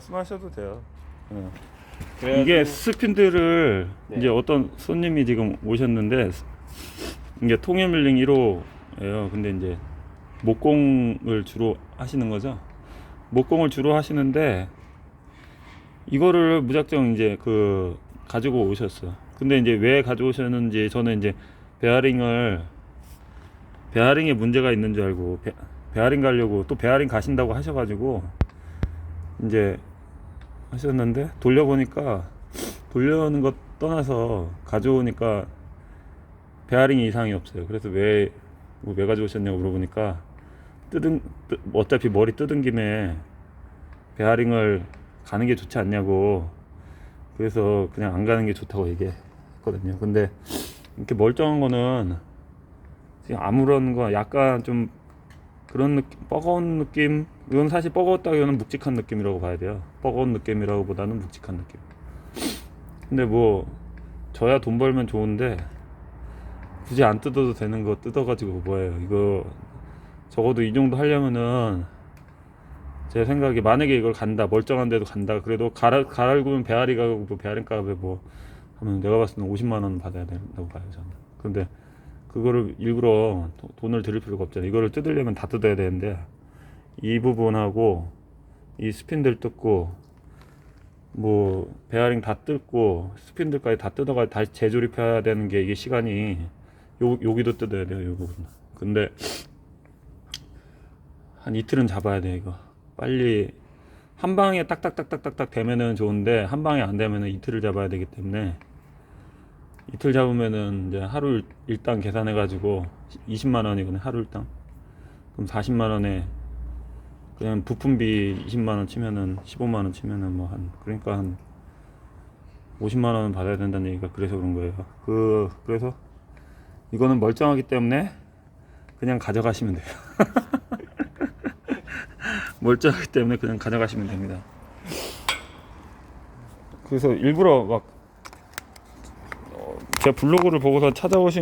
말씀하셔도 돼요. 예. 그래가지고- 이게 스핀들을 네. 이제 어떤 손님이 지금 오셨는데 이게 통일 밀링 1호예요. 근데 이제 목공을 주로 하시는 거죠. 목공을 주로 하시는데 이거를 무작정 이제 그 가지고 오셨어요. 근데 이제 왜 가져오셨는지 저는 이제 베어링을 베어링에 문제가 있는 줄 알고 베, 베어링 가려고 또 베어링 가신다고 하셔가지고 이제 하셨는데 돌려보니까 돌려는 것 떠나서 가져오니까 베어링이 이상이 없어요. 그래서 왜, 뭐왜 가져오셨냐고 물어보니까 뜯은, 뜨- 어차피 머리 뜯은 김에 베어링을 가는 게 좋지 않냐고 그래서 그냥 안 가는 게 좋다고 얘기했거든요. 근데 이렇게 멀쩡한 거는 지금 아무런 거 약간 좀 그런 느낌, 뻐거운 느낌. 이건 사실 뻐거웠다기보다는 묵직한 느낌이라고 봐야 돼요. 뻐거운 느낌이라고 보다는 묵직한 느낌. 근데 뭐 저야 돈 벌면 좋은데 굳이 안 뜯어도 되는 거 뜯어가지고 뭐예요. 이거 적어도 이 정도 하려면은 제 생각에 만약에 이걸 간다 멀쩡한데도 간다 그래도 갈아, 갈아입으면 배앓이 가고 뭐 배앓이 값에 뭐 하면 내가 봤을 때는 50만 원 받아야 된다고 봐요 저는 근데 그거를 일부러 도- 돈을 들일 필요가 없잖아요 이거를 뜯으려면 다 뜯어야 되는데 이 부분하고 이 스핀들 뜯고 뭐 베어링 다 뜯고 스핀들까지 다 뜯어가 다시 재조립해야 되는 게 이게 시간이 요 여기도 뜯어야 돼요 이 부분. 근데 한 이틀은 잡아야 돼 이거. 빨리 한 방에 딱딱딱딱딱딱 되면은 좋은데 한 방에 안 되면은 이틀을 잡아야 되기 때문에 이틀 잡으면은 이제 하루 일- 일당 계산해 가지고 20만 원이거든요 하루 일당. 그럼 40만 원에 그냥 부품비 20만 원 치면은 15만 원 치면은 뭐 한 그러니까 한 50만 원 받아야 된다는 얘기가 그래서 그런 거예요 그 그래서 이거는 멀쩡하기 때문에 그냥 가져가시면 돼요 멀쩡하기 때문에 그냥 가져가시면 됩니다. 그래서 일부러 막 어, 제 블로그를 보고서 찾아오신